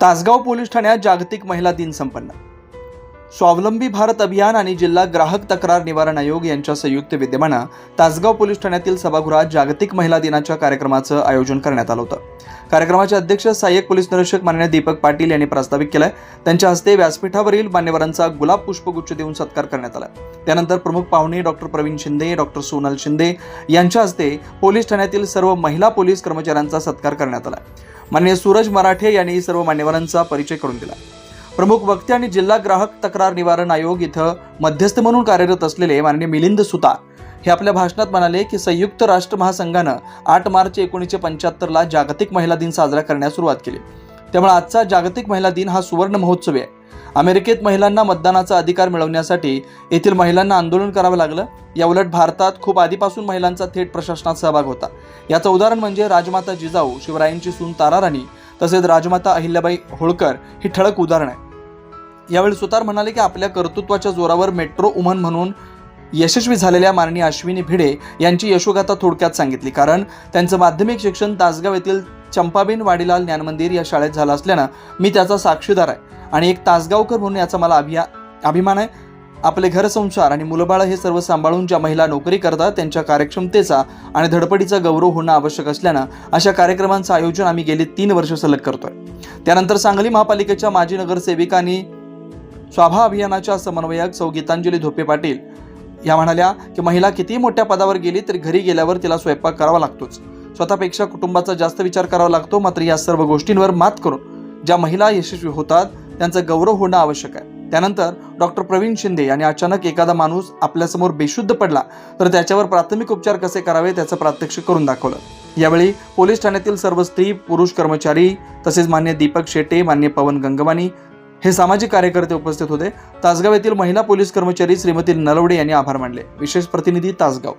Tasgaon police ठाण्यात जागतिक महिला दिन संपन्न. स्वावलंबी भारत अभियान आणि जिल्हा ग्राहक तक्रार निवारण आयोग यांच्या संयुक्त विद्यमानं तासगाव पोलीस ठाण्यातील सभागृहात जागतिक महिला दिनाच्या कार्यक्रमाचं आयोजन करण्यात आलं होतं. कार्यक्रमाचे अध्यक्ष सहाय्यक पोलीस निरीक्षक मान्य दीपक पाटील यांनी प्रस्तावित केलाय. त्यांच्या हस्ते व्यासपीठावरील मान्यवरांचा गुलाब पुष्पगुच्छ देऊन सत्कार करण्यात आला. त्यानंतर प्रमुख पाहुणे डॉक्टर प्रवीण शिंदे डॉक्टर सोनल शिंदे यांच्या हस्ते पोलीस ठाण्यातील सर्व महिला पोलीस कर्मचाऱ्यांचा सत्कार करण्यात आला. माननीय सूरज मराठे यांनी सर्व मान्यवरांचा परिचय करून दिला. प्रमुख वक्ते आणि जिल्हा ग्राहक तक्रार निवारण आयोग इथं मध्यस्थ म्हणून कार्यरत असलेले माननीय मिलिंद सुतार हे आपल्या भाषणात म्हणाले की संयुक्त राष्ट्र महासंघानं आठ मार्च एकोणीसशे पंच्याहत्तरला जागतिक महिला दिन साजरा करण्यास सुरुवात केली. त्यामुळे आजचा जागतिक महिला दिन हा सुवर्ण महोत्सव आहे. अमेरिकेत महिलांना मतदानाचा अधिकार मिळवण्यासाठी येथील महिलांना आंदोलन करावं लागलं. याउलट भारतात खूप आधीपासून महिलांचा थेट प्रशासनात सहभाग होता. याचं उदाहरण म्हणजे राजमाता जिजाऊ शिवरायांची सून ताराराणी तसेच राजमाता अहिल्याबाई होळकर ही ठळक उदाहरण आहे यावेळी सुतार म्हणाले की आपल्या कर्तृत्वाच्या जोरावर मेट्रो उमन म्हणून यशस्वी झालेल्या माननीय अश्विनी भिडे यांची यशोगाथा थोडक्यात सांगितली. कारण त्यांचं माध्यमिक शिक्षण तासगाव येथील चंपाबेन वाडीलाल ज्ञानमंदिर या शाळेत झालं असल्यानं मी त्याचा साक्षीदार आहे. आणि एक तासगावकर म्हणून याचा मला अभिया अभिमान आहे. आपले घरसंसार आणि मुलंबाळं हे सर्व सांभाळून ज्या महिला नोकरी करतात त्यांच्या कार्यक्षमतेचा आणि धडपडीचा गौरव होणं आवश्यक असल्यानं अशा कार्यक्रमांचं आयोजन आम्ही गेली तीन वर्ष सलग करतोय. त्यानंतर सांगली महापालिकेच्या माजी नगरसेविकांनी स्वाभा अभियानाच्या समन्वयक सौ गीतांजली धोपे पाटील. या म्हणाल्या की महिला कितीही मोठ्या पदावर गेली तरी घरी गेल्यावर तिला स्वयंपाक करावा लागतोच. स्वतःपेक्षा कुटुंबाचा जास्त विचार करावा लागतो मात्र या सर्व गोष्टींवर मात करून ज्या महिला यशस्वी होतात त्यांचा गौरव होणं आवश्यक आहे. त्यानंतर डॉक्टर प्रवीण शिंदे यांनी अचानक एखादा माणूस आपल्यासमोर बेशुद्ध पडला तर त्याच्यावर प्राथमिक उपचार कसे करावे त्याचं प्रात्यक्षिक करून दाखवलं. यावेळी पोलीस ठाण्यातील सर्व स्त्री पुरुष कर्मचारी तसेच मान्य दीपक शेटे मान्य पवन गंगवानी हे सामाजिक कार्यकर्ते उपस्थित होते. तासगाव येथील महिला पोलीस कर्मचारी श्रीमती नलवडे यांनी आभार मानले. विशेष प्रतिनिधी तासगाव.